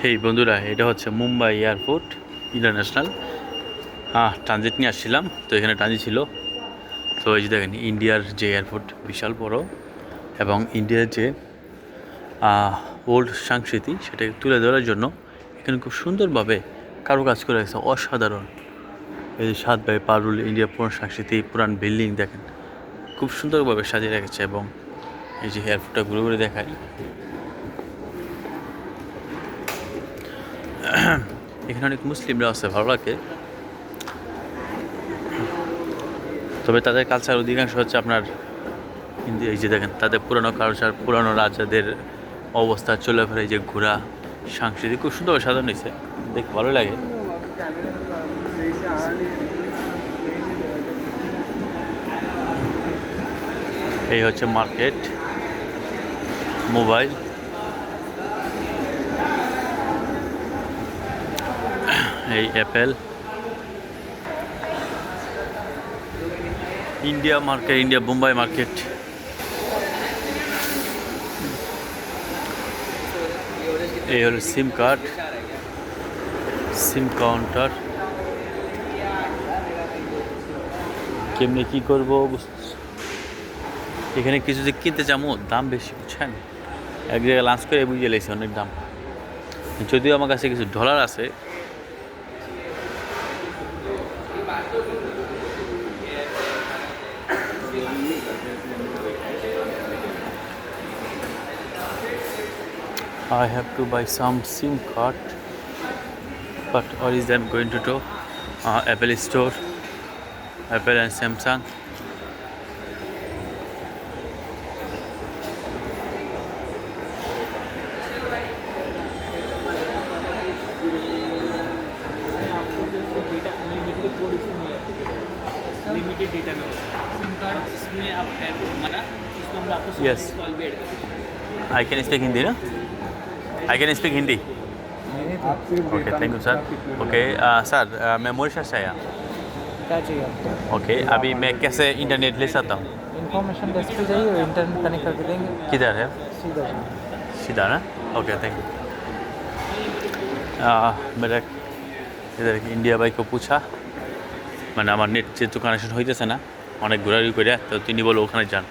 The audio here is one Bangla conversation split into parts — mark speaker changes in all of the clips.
Speaker 1: হেই বন্ধুরা, এটা হচ্ছে মুম্বাই এয়ারপোর্ট, ইন্টারন্যাশনাল। হ্যাঁ ট্রানজিট নিয়ে আসছিলাম, তো এখানে ট্রানজিট ছিল। তো এই যে দেখেন, ইন্ডিয়ার যে এয়ারপোর্ট, বিশাল বড়, এবং ইন্ডিয়ার যে ওল্ড সংস্কৃতি, সেটাকে তুলে ধরার জন্য এখানে খুব সুন্দরভাবে কারও কাজ করে রেখেছে। অসাধারণ। এই যে সাত ভাই পারুল ইন্ডিয়ার পুরান সংস্কৃতি, পুরান বিল্ডিং দেখেন, খুব সুন্দরভাবে সাজিয়ে রেখেছে, এবং এই যে এয়ারপোর্টটা ঘুরে ঘুরে দেখায়। এখানে অনেক মুসলিমরা আছে, ভালো লাগে। তবে তাদের কালচার অধিকাংশ হচ্ছে আপনার হিন্দি, এই যে দেখেন, তাদের পুরানো কালচার পুরানো রাজাদের অবস্থা, চলাফেরা, এই যে ঘোরা সাংস্কৃতিক খুব সুন্দর সাজানো হয়েছে, দেখতে ভালো লাগে। এই হচ্ছে মার্কেট মোবাইল এই Apple India market India Bombay market এই হলো সিম কার্ড সিম কাউন্টার কেমনি কী করব এখানে কিছু যে কিনতে যাব দাম বেশি, বুঝছেন? এক জায়গায় লাঞ্চ করে বুঝে লেছি অনেক দাম। যদিও আমার কাছে কিছু ডলার আছে I have to buy some SIM card. But what is that going to do? Uh, Apple Store, Apple and Samsung. Yes I can speak Hindi ना I can speak Hindi okay thank you sir okay sir मैं मोरिशस से आया।
Speaker 2: क्या चाहिए
Speaker 1: ओके अभी मैं कैसे इंटरनेट ले सकता हूँ?
Speaker 2: डेस्क पे जाइए इंटरनेट कनेक्ट करके देंगे।
Speaker 1: किधर है?
Speaker 2: सीधा
Speaker 1: सीधा ना? ओके थैंक यू मेरा इधर इंडिया भाई को पूछा। মানে আমার নেট যেহেতু কানেকশন হইতেছে না, অনেক ঘোরাঘুরি করে, তো তিনি বলো ওখানে যান।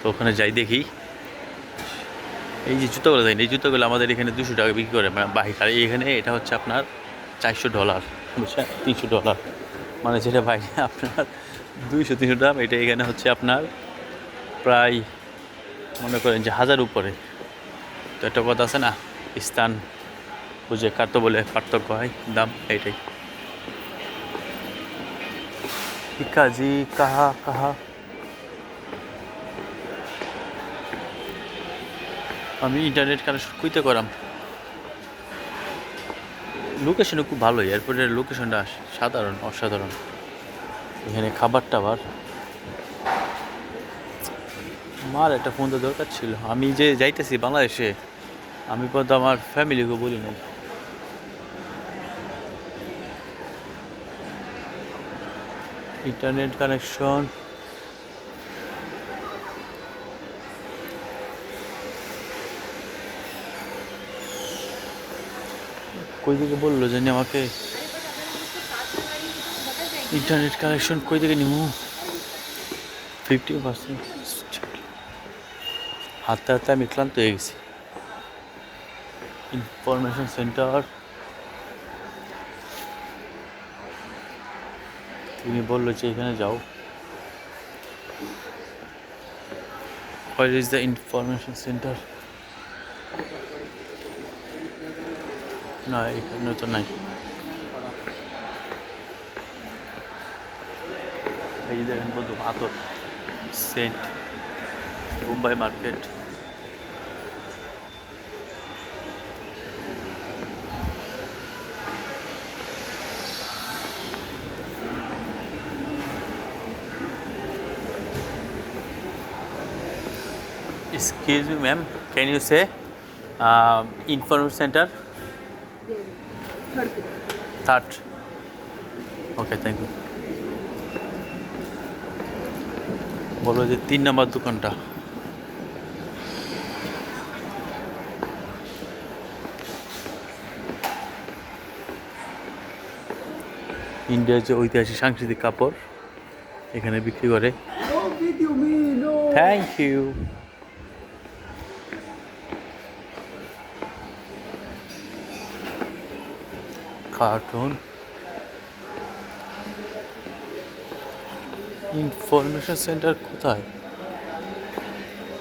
Speaker 1: তো ওখানে যাই দেখি। এই যে জুতোগুলো দেখেন, এই জুতোগুলো আমাদের এখানে দুশো টাকা বিক্রি করে মানে বাহির। আর এখানে এটা হচ্ছে আপনার চারশো ডলার বুঝছেন? তিনশো ডলার মানে যেটা বাইরে আপনার দুইশো, তিনশো দাম, এটা এখানে হচ্ছে আপনার প্রায় মনে করেন যে হাজার উপরে। তো একটা কথা আছে না, স্থান বুঝে কাটতে বলে পার্থক্য হয়, দাম এইটাই কাজি কাহা কাহা আমি ইন্টারনেট কানেকশন কইতে করাম। লোকেশনও খুব ভালো এয়ারপোর্টের লোকেশনটা সাধারণ, অসাধারণ। এখানে খাবার টাবার। মার একটা ফোন দরকার ছিল। আমি যে যাইতেছি বাংলাদেশে, আমি পর্যন্ত আমার ফ্যামিলিকে বলি নাই। Internet connection. কই দিকে বলল জানি আমাকে? ইন্টারনেট কানেকশন কই দিকে নিমু? ফিফটি পার্সেন্ট হাতে হাতে আমি ক্লান্ত হয়ে গেছি। Information centre. তিনি বলল যে এখানে যাও। Where is the information centre না, এখানে তো নাই। এই দেখেন বন্ধু, আতর, scent, Mumbai market. Excuse me, ma'am. Can you say uh, information center? Third. Okay, thank you. বলো যে তিন নম্বর দোকানটা ইন্ডিয়ার যে ঐতিহাসিক সাংস্কৃতিক কাপড় এখানে বিক্রি করে থ্যাংক ইউ কার্টুন ইনফরমেশন সেন্টার কোথায়?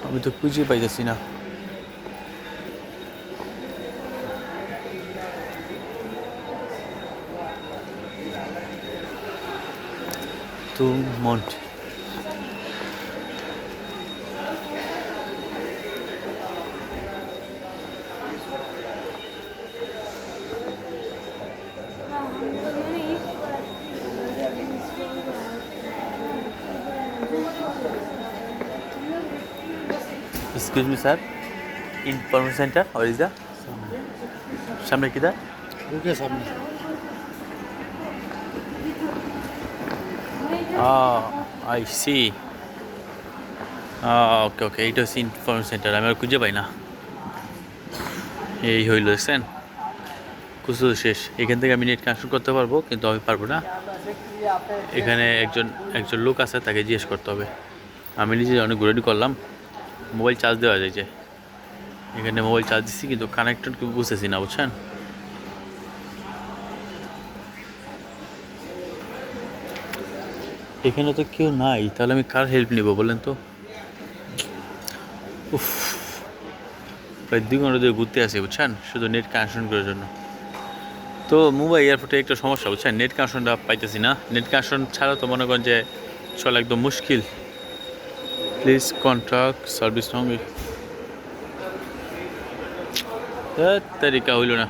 Speaker 1: আমি তো খুঁজে পাইতেছি না। তো Mont excuse me sir information centre or is the
Speaker 3: সামনে কি
Speaker 1: দা সামনে আই সি ওকে ওকে এইটা হচ্ছে ইনফরমেশন সেন্টার আমি আর খুঁজে পাই না। এই হইল দেখছেন? কুসু শেষ। এখান থেকে আমি নেট কানেকশন করতে পারব কিন্তু আমি পারব না। এখানে একজন একজন লোক আছে তাকে জিজ্ঞেস করতে হবে। আমি নিজে অনেক ঘুরাটি করলাম। মোবাইল চার্জ দেওয়া যায় যে। এখানে মোবাইল চার্জ দিচ্ছি কিন্তু কানেক্টর কি বুঝতেছি না, বুঝছেন? এখানে তো কেউ নাই, তাহলে আমি কার হেল্প নিব বলেন তো? উফ, প্রায় দুই ঘণ্টা ধরে ঘুরতে আসি, বুঝছেন? শুধু নেট কানেকশন করার জন্য। তো মুম্বাই এয়ারপোর্টে একটা সমস্যা, বুঝছেন? নেট কানেকশনটা পাইতেছি না। নেট কানেকশন ছাড়া তো মনে করেন যে চলা একদম মুশকিল। প্লিজ কন্ট্রাক্ট সার্ভিস সঙ্গে তারিখা হইল না।